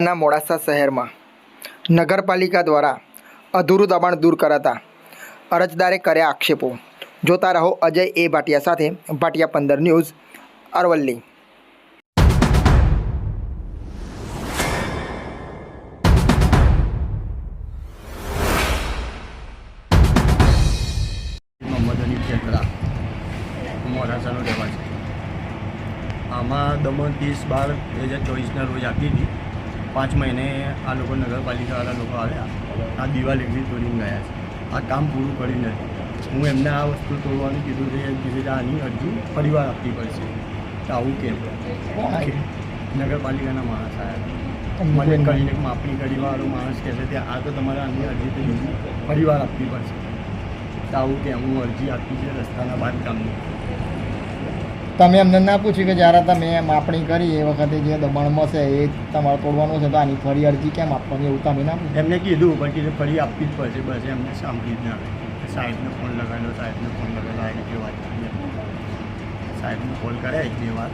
ના મોડાસા શહેરમાં. નગરપાલિકા દ્વારા અધૂરું દબાણ દૂર કરાતા અરજદારે કર્યા આક્ષેપો. જોતા રહો અજય એ ભાટિયા સાથે ભાટિયા પંદર ન્યૂઝ, અરવલ્લી. મોડાસાનો રહેવા છે આમાં દમણ ત્રીસ બાર બે હજાર ચોવીસના રોજ આપી હતી. પાંચ મહિને આ લોકો નગરપાલિકાવાળા લોકો આવ્યા. આ દિવાલ એકલી તોડીને ગયા છે. આ કામ પૂરું કરી નથી. હું એમને આ વસ્તુ તોડવાનું કીધું છે કીધું આની અરજી ફરીવાર આપવી પડશે. તો આવું કેમ નગરપાલિકાના માણસ આવ્યા. મને કરીને માપણી કરીવાળો માણસ કહે છે કે આ તો તમારે આની અરજી તો બીજી ફરીવાર આપવી પડશે. તો આવું કે, હું અરજી આપી છે રસ્તાના બાંધકામની. તમે એમને ના પૂછ્યું કે જ્યારે તમે માપણી કરી, એ વખતે જે દબાણમાં છે એ તમારે તોડવાનું છે, તો આની ફરી અરજી કેમ આપવાની એવું તમે ના એમને કીધું, પણ ફરી આપવી જ પડશે, બસ એમને સાંભળી જ ના સાહેબને ફોન લગાવેલો સાહેબને ફોન લગાવેલો આવી રીતે વાત કરી સાહેબને કોલ કરે વાર.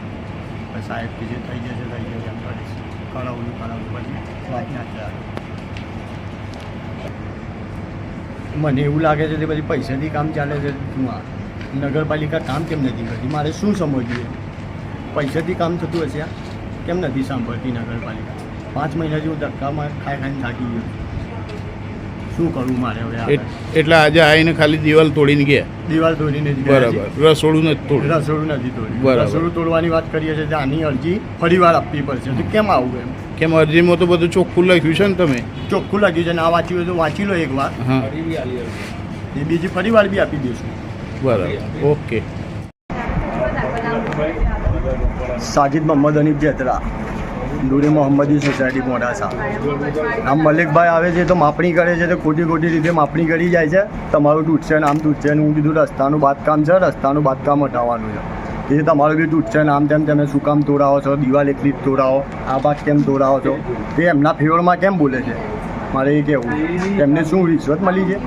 પછી સાહેબ જે થઈ જશે થઈ જશે, એમ કરીશ કરાવું કરાવું, પછી વાત ના મને એવું લાગે છે કે પછી પૈસાથી કામ ચાલે છે આ? નગરપાલિકા કામ કેમ નથી કરતી? મારે શું સમજવું પૈસાથી કામ થતું હશે આ? કેમ નથી સાંભળતી નગરપાલિકા? પાંચ મહિનાથી હું ધક્કામાં ખાઈ ખાઈને થાકી ગયો. શું કરવું મારે હવે? એટલે આજે આવીને ખાલી દિવાલ તોડીને ગયા? દિવાલ તોડીને જ બરાબર. રસોડું નથી તોડ્યું? રસોડું નથી તોડ્યું. બરાબર. રસોડું તોડવાની વાત કરીએ છીએ તો આની અરજી ફરીવાર આપવી પડશે. તો કેમ આવું એમ? કેમ અરજીમાં તો બધું ચોખ્ખું લખ્યું છે ને તમે? ચોખ્ખું લાગ્યું છે ને આ વાંચ્યું હોય તો વાંચી લો એકવાર વાર. એ બીજી ફરીવાર બી આપી દઈશું. બરાબર. ઓકે. સાજિદ મોહમ્મદ અનીફ જેતરા. નૂરી મોહમ્મદી સોસાયટી મોડાસા. આમ મલિકભાઈ આવે છે તો માપણી કરે છે તો ખોટી ખોટી રીતે માપણી કરી જાય છે. તમારું તૂટશે નામ તૂટશે હું કીધું રસ્તાનું બાંધકામ છે, રસ્તાનું બાંધકામ હટાવવાનું છે. એ તમારું બી તૂટશે નામ તેમ તમે શું કામ તોડાવો છો? દિવાલ એટલી જ તોડાવો? આ ભાગ કેમ તોડાવો છો? તે એમના ફેવરમાં કેમ બોલે છે? મારે એ કહેવું એમને શું રિશ્વત મળી છે?